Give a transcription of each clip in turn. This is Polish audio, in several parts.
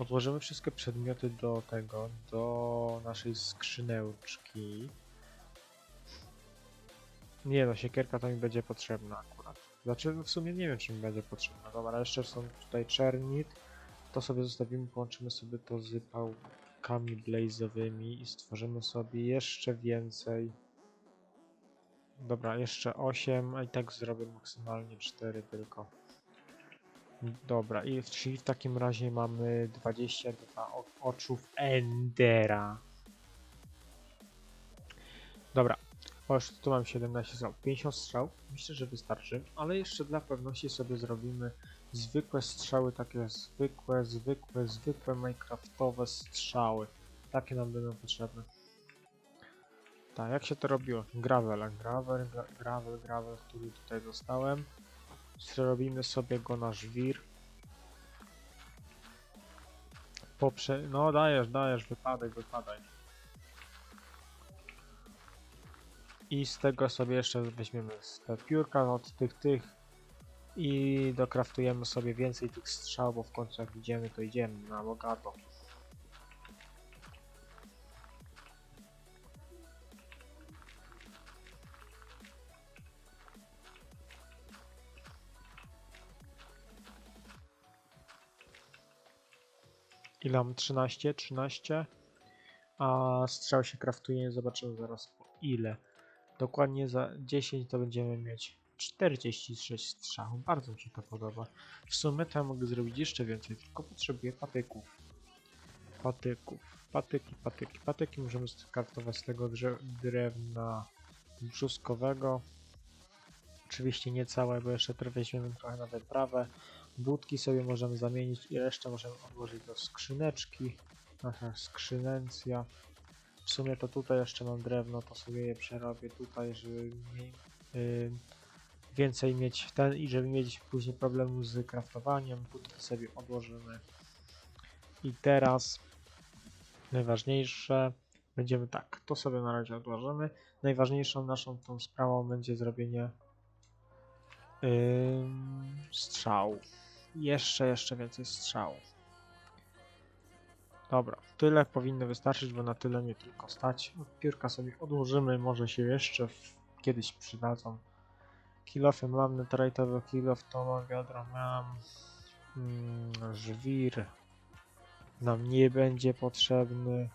Odłożymy wszystkie przedmioty do tego, do naszej skrzyneczki. Nie no, siekierka to mi będzie potrzebna akurat. Znaczy, w sumie nie wiem, czy mi będzie potrzebna. Dobra, jeszcze są tutaj czernit. To sobie zostawimy, połączymy sobie to z pałkami blaze'owymi i stworzymy sobie jeszcze więcej. Dobra, jeszcze 8, a i tak zrobię maksymalnie 4 tylko. Dobra, i czyli w takim razie mamy 22 o- oczów Endera. Dobra, o tu mam 17 strzał. 50 strzał, myślę, że wystarczy, ale jeszcze dla pewności sobie zrobimy zwykłe strzały, takie zwykłe, zwykłe, zwykłe minecraftowe strzały. Takie nam będą potrzebne. Tak, jak się to robiło? Gravel, gravel, gra- gravel, gravel, który tutaj dostałem. Zrobimy sobie go na żwir. Poprze... No dajesz, dajesz, wypadek, wypadaj. I z tego sobie jeszcze weźmiemy te piórka od tych, tych. I dokraftujemy sobie więcej tych strzał, bo w końcu jak idziemy, to idziemy na bogato. Ile mam? 13? 13? A strzał się kraftuje, zobaczymy zaraz po ile. Dokładnie za 10 to będziemy mieć 46 strzałów. Bardzo mi się to podoba. W sumie ja mogę zrobić jeszcze więcej, tylko potrzebuję patyków. Patyków. Patyki, patyki, patyki możemy skraftować z tego drewna brzuskowego. Oczywiście nie całe, bo jeszcze weźmiemy trochę na wyprawę. Budki sobie możemy zamienić i resztę możemy odłożyć do skrzyneczki. Nasza skrzynencja. W sumie to tutaj jeszcze mam drewno, to sobie je przerobię tutaj, żeby mniej, y, więcej mieć ten i żeby mieć później problemu z craftowaniem. Budki sobie odłożymy. I teraz najważniejsze będziemy tak, to sobie na razie odłożymy. Najważniejszą naszą tą sprawą będzie zrobienie ym, strzał. Jeszcze, jeszcze więcej strzałów. Dobra, tyle powinno wystarczyć, bo na tyle mnie tylko stać. Piórka sobie odłożymy, może się jeszcze w, kiedyś przydadzą. Kilofy mam, netherite'owy kilof, to mam, wiadro mam. Mm, żwir nam nie będzie potrzebny.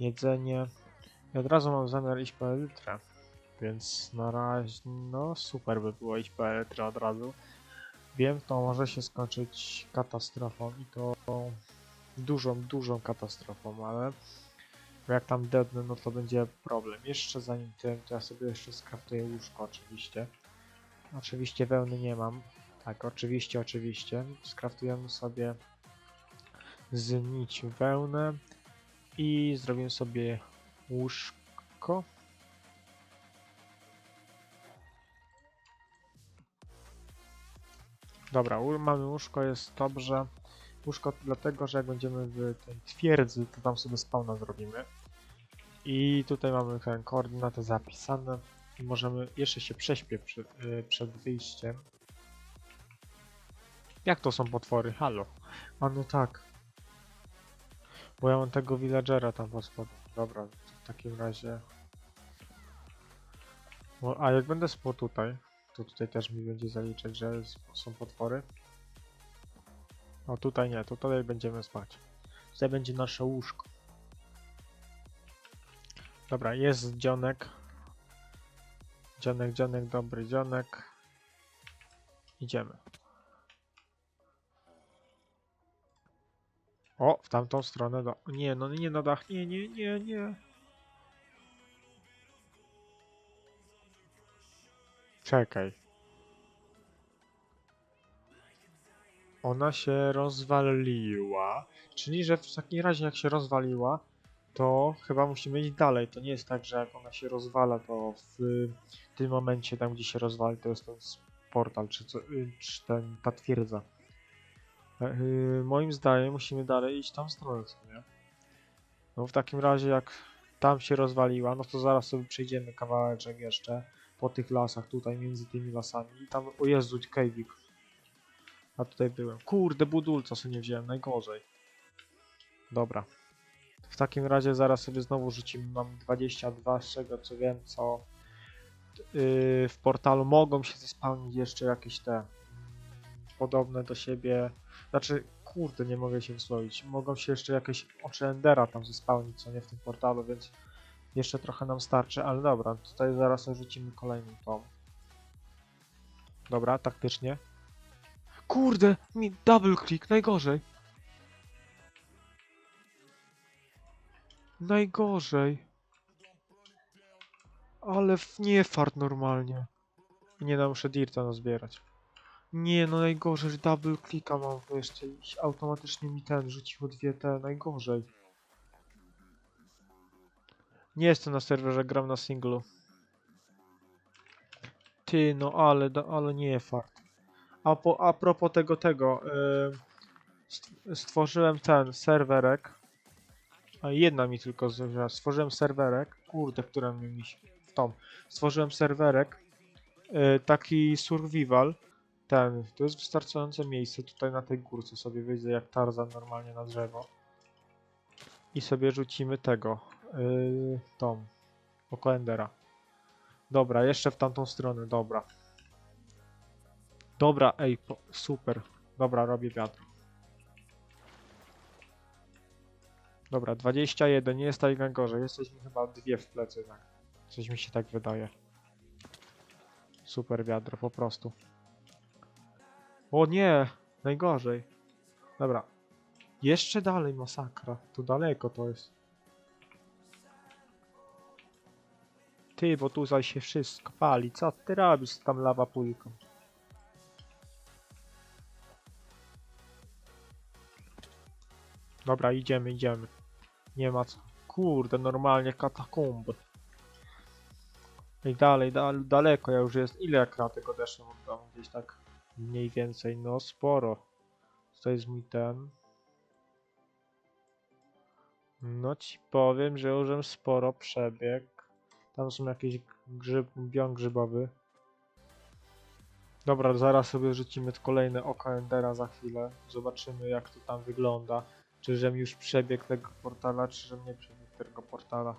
Jedzenie. I od razu mam zamiar iść po elytrę. Więc na razie, no super by było iść po elytrę od razu. Wiem, to może się skończyć katastrofą i to dużą, dużą katastrofą, ale jak tam dednę, no to będzie problem. Jeszcze zanim tym, to ja sobie jeszcze skraftuję łóżko oczywiście. Oczywiście wełny nie mam. Tak, oczywiście, oczywiście. Skraftujemy sobie z nici wełnę i zrobimy sobie łóżko. Dobra, mamy łóżko, jest dobrze. Łóżko dlatego, że jak będziemy w tej twierdzy, to tam sobie spawna zrobimy. I tutaj mamy ten koordynaty zapisane. I możemy jeszcze się prześpię przy, y, przed wyjściem. Jak to są potwory? Halo. A no tak. Bo ja mam tego villagera tam pod. Dobra, w takim razie... A jak będę spał tutaj, to tutaj też mi będzie zaliczać, że są potwory. O tutaj nie, to tutaj będziemy spać. Tutaj będzie nasze łóżko. Dobra, jest dzionek. Dzionek, dzionek, dobry dzionek. Idziemy. O, w tamtą stronę do... Nie, no nie na dach, nie, nie, nie, nie. Czekaj. Ona się rozwaliła. Czyli, że w takim razie jak się rozwaliła, to chyba musimy iść dalej. To nie jest tak, że jak ona się rozwala, to w tym momencie, tam gdzie się rozwali, to jest ten portal, czy, co, y, czy ten, ta twierdza. E, y, moim zdaniem musimy dalej iść tam w stronę, co nie? No w takim razie jak tam się rozwaliła, no to zaraz sobie przejdziemy kawałeczek jeszcze po tych lasach, tutaj między tymi lasami i tam, o Jezu, cave'ik. A tutaj byłem. Kurde, budulca sobie nie wziąłem, najgorzej. Dobra. W takim razie zaraz sobie znowu rzucimy. Mam 22, z czego co wiem, co yy, w portalu mogą się zespałnić jeszcze jakieś te mm, podobne do siebie. Znaczy, kurde, nie mogę się wysłowić. Mogą się jeszcze jakieś oczy Endera tam zespałnić, co nie w tym portalu, więc jeszcze trochę nam starczy, ale dobra, tutaj zaraz rzucimy kolejny tom. Dobra, taktycznie. Kurde, mi double click, najgorzej. Najgorzej. Ale nie fart normalnie. Nie no, muszę Dirta nazbierać. Nie no, najgorzej, double clicka mam jeszcze i automatycznie mi ten rzuciło dwie te, najgorzej. Nie jestem na serwerze, gram na singlu. Ty, no ale, ale nie fart. A, po, a propos tego, tego, yy, st- stworzyłem ten serwerek. A jedna mi tylko zrobiła. Stworzyłem serwerek. Kurde, która mi się... Tą. Stworzyłem serwerek. Yy, taki survival. Ten. To jest wystarczające miejsce. Tutaj na tej górce sobie wyjdę jak Tarzan normalnie na drzewo. I sobie rzucimy tego. Yy, tą. Oko Endera. Dobra, jeszcze w tamtą stronę. Dobra. Dobra, ej, po, super. Dobra, robię wiatr. Dobra, 21, nie jest tak najgorzej. Jesteśmy chyba dwie w plecy, tak. Coś mi się tak wydaje. Super wiadro, po prostu. O nie, najgorzej. Dobra. Jeszcze dalej masakra. Tu daleko to jest. Ty, bo tutaj się wszystko pali. Co ty robisz tam lawa pulką? Dobra, idziemy, idziemy. Nie ma co. Kurde, normalnie katakumby. I dalej, dal, daleko ja już jest. Ile ja kratek odeszłem od domu? Gdzieś tak mniej więcej, no sporo. To jest mój ten. No ci powiem, że już sporo przebieg. Tam są jakieś grzyb, bion grzybowy. Dobra, zaraz sobie rzucimy kolejne oko Endera za chwilę. Zobaczymy jak to tam wygląda. Czy żem już przebiegł tego portala, czy żem nie przebiegł tego portala.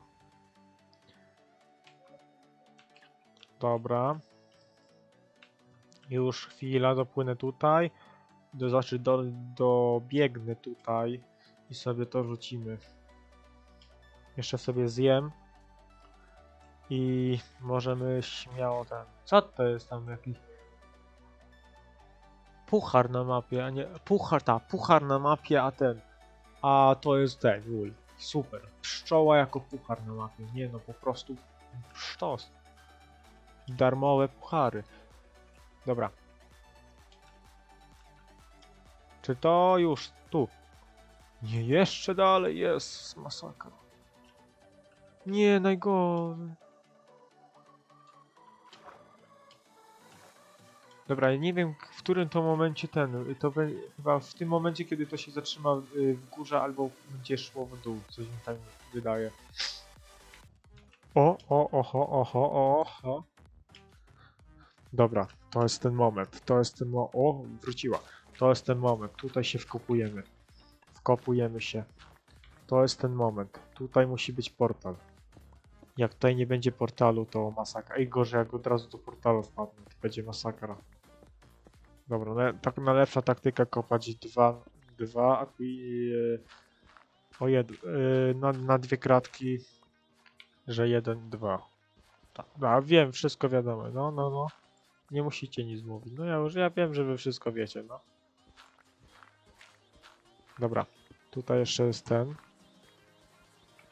Dobra. Już chwila, dopłynę tutaj. Do, znaczy do, dobiegnę tutaj i sobie to rzucimy. Jeszcze sobie zjem. I możemy śmiało ten. Co to jest tam jakiś. Puchar na mapie, a nie. Puchar, ta, puchar na mapie, a ten. A to jest ten, ul. Super. Pszczoła jako puchar na mapie. Nie no, po prostu sztos. Darmowe puchary. Dobra. Czy to już tu? Nie, jeszcze dalej jest masakra. Nie, najgorzej. Dobra, ja nie wiem w którym to momencie ten, to be, chyba w tym momencie, kiedy to się zatrzyma y, w górze albo będzie szło w dół, coś mi tak wydaje. O, o, oho, oho, oho. Dobra, to jest ten moment, to jest ten moment, o, wróciła. To jest ten moment, tutaj się wkopujemy. Wkopujemy się. To jest ten moment, tutaj musi być portal. Jak tutaj nie będzie portalu, to masakra. Ej, gorzej jak od razu do portalu wpadnę, to będzie masakra. Dobra, na, tak najlepsza taktyka kopać dwa, dwa i e, o jed, e, na, na dwie kratki, że jeden, dwa. Tak, a wiem, wszystko wiadomo, no, no, no. Nie musicie nic mówić, no ja już, ja wiem, że wy wszystko wiecie, no. Dobra, tutaj jeszcze jest ten.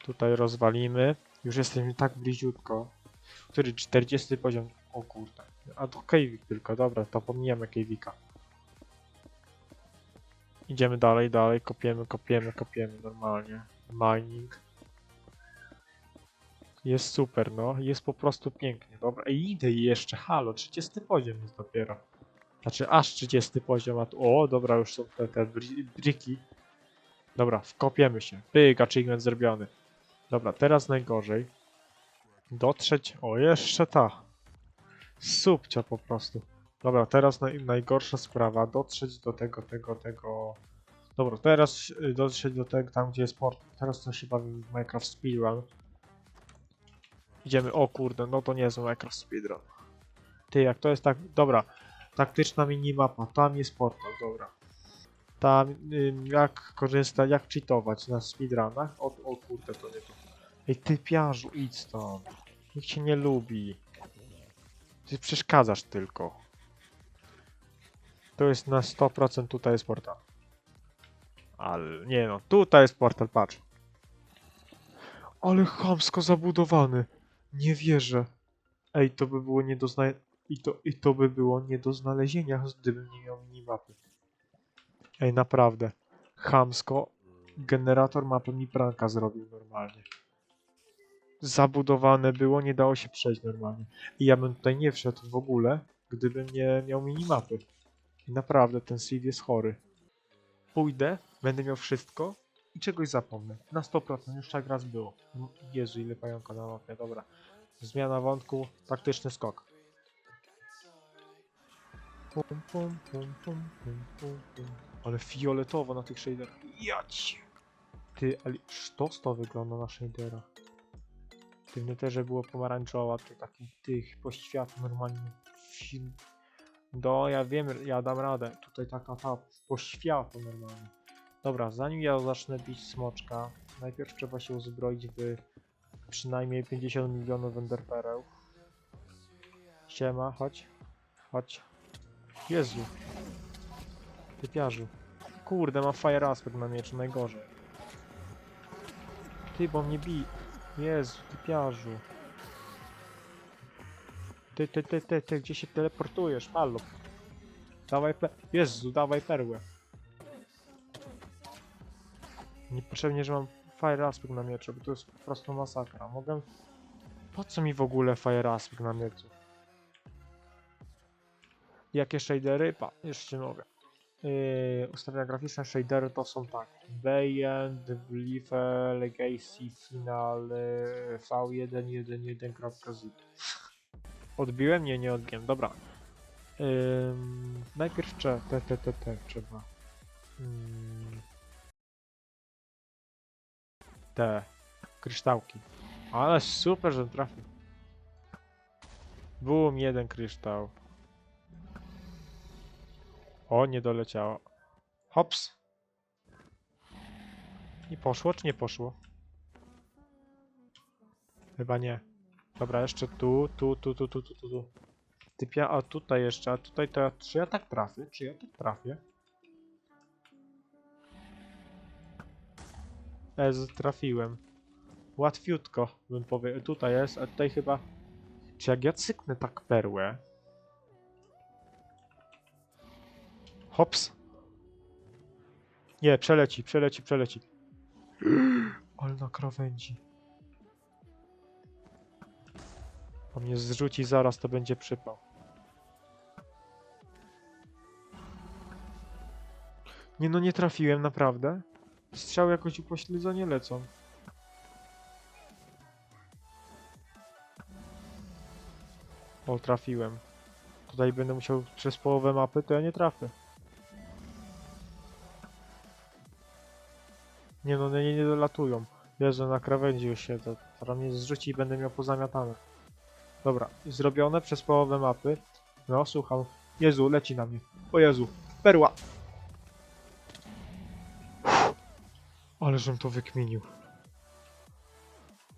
Tutaj rozwalimy. Już jesteśmy tak bliziutko. Który 40 poziom. O kurde. A to Kejwik tylko, dobra, to pomijamy Kejwika. Idziemy dalej, dalej, kopiemy, kopiemy, kopiemy normalnie. Mining. Jest super, no. Jest po prostu pięknie. Dobra, i idę jeszcze, halo, 30 poziom jest dopiero. Znaczy aż 30 poziom, a tu... O, dobra, już są te, te bri- briki. Dobra, wkopiemy się. Pyk, achievement zrobiony. Dobra, teraz najgorzej. Dotrzeć. O, jeszcze ta. Subcia po prostu. Dobra, teraz naj, najgorsza sprawa. Dotrzeć do tego, tego, tego. Dobra, teraz y, dotrzeć do tego, tam gdzie jest port. Teraz to się bawi w Minecraft Speedrun. Idziemy, o kurde, no to nie jest Minecraft Speedrun. Ty, jak to jest tak, dobra. Taktyczna minimapa, tam jest portal, dobra. Tam, jak korzystać, jak cheatować na speedrunach. O, o kurde, to nie to. Ej, ty piarzu, idź stąd. Nikt cię nie lubi. Ty przeszkadzasz tylko. To jest na 100% tutaj jest portal. Ale nie no, tutaj jest portal, patrz. Ale chamsko zabudowany. Nie wierzę. Ej, to by było nie do zna... I to, I to by było nie do znalezienia, gdybym nie miał minimapy. Ej, naprawdę. Chamsko. Generator mapy mi pranka zrobił normalnie. Zabudowane było, nie dało się przejść normalnie. I ja bym tutaj nie wszedł w ogóle, gdybym nie miał minimapy. I naprawdę, ten Steve jest chory. Pójdę, będę miał wszystko i czegoś zapomnę. Na 100%, już tak raz było. Jezu, ile pająka na mapie, dobra. Zmiana wątku, taktyczny skok. Pum, pum, pum, pum, pum, pum, pum. Ale fioletowo na tych shaderach. Jać! Ty, ale sztos to wygląda na shaderach. Ty w Netherze było pomarańczowa, to taki tych poświat normalnie. Do, ja wiem, ja dam radę. Tutaj taka ta poświata normalnie. Dobra, zanim ja zacznę bić smoczka, najpierw trzeba się uzbroić w przynajmniej 50 milionów enderpereł. Siema, chodź. Chodź. Jezu. Typiarzu. Kurde, ma fire aspect na mieczu, najgorzej. Ty, bo mnie bij. Jezu, typiarzu. Ty, ty, ty, ty, ty, gdzie się teleportujesz? Halo. Dawaj. Jezu, dawaj perłę. Niepotrzebnie, że mam fire aspect na mieczu, bo to jest po prostu masakra. Mogę... Po co mi w ogóle fire aspect na mieczu? Jakie shadery? Pa, jeszcze mogę. Yy, ustawienia graficzne shadery to są tak. Bayend, Blife, Legacy, Final, yy, V111.z. Odbiłem? Nie, nie odbiłem. Dobra. Najpierw cze, te, te, te, te trzeba. Ym, te kryształki. Ale super, że trafił. Boom, jeden kryształ. O, nie doleciało. Hops. I poszło, czy nie poszło? Chyba nie. Dobra, jeszcze tu, tu, tu, tu, tu, tu, tu. tu. Typia, a tutaj jeszcze, a tutaj to czy ja tak trafię? Czy ja tak trafię? Ez, trafiłem. Łatwiutko, bym powiedział. Tutaj jest, a tutaj chyba... Czy jak ja cyknę tak perłę... Hops. Nie, przeleci, przeleci, przeleci. Ale na krawędzi. On mnie zrzuci zaraz, to będzie przypał. Nie no, nie trafiłem, naprawdę. Strzały jakoś upośledzenie lecą. O, trafiłem. Tutaj będę musiał przez połowę mapy, to ja nie trafię. Nie no, nie, nie dolatują. Jezu, na krawędzi już się to. Teraz mnie zrzuci i będę miał pozamiatane. Dobra, zrobione przez połowę mapy. No, słucham. Jezu, leci na mnie. O Jezu, perła! Ale żem to wykminił.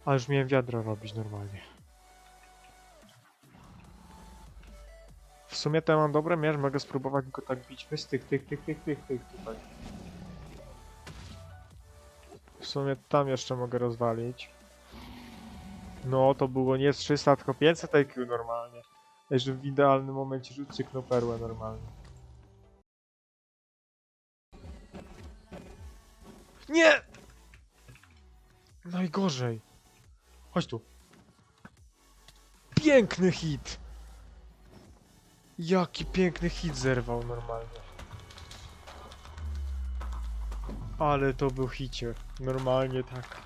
Ale już miałem wiadro robić normalnie. W sumie to ja mam dobre mierz, mogę spróbować go tak bić. Wy z tych, tych, tych, tych, tych, tych tutaj. W sumie tam jeszcze mogę rozwalić. No, to było nie z 300, tylko 500 IQ normalnie. Że w idealnym momencie rzut cyknął perłę normalnie. Nie! Najgorzej. Chodź tu. Piękny hit! Jaki piękny hit zerwał normalnie. Ale to był hicie. Normalnie tak.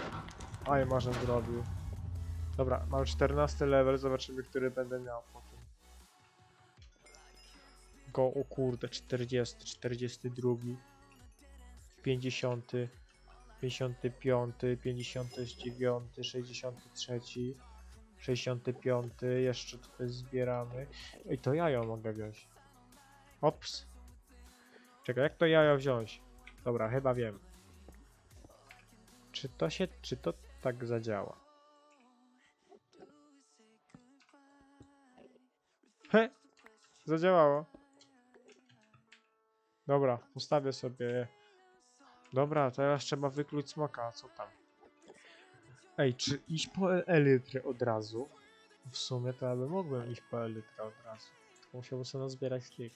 Aj, marzem zrobił. Dobra, mam 14 level, zobaczymy, który będę miał potem. Go, o kurde, 40, 42. 50, 55, 59, 63, 65, jeszcze tutaj zbieramy. Ej, to jajo mogę wziąć. Ops. Czekaj, jak to jajo wziąć? Dobra, chyba wiem. Czy to się, czy to tak zadziała? He! Zadziałało. Dobra, ustawię sobie. Dobra, teraz trzeba wykluć smoka, co tam? Ej, czy iść po e- elytrę od razu? W sumie to ja bym mógłbym iść po elytrę od razu. Musiałbym sobie nazbierać tych.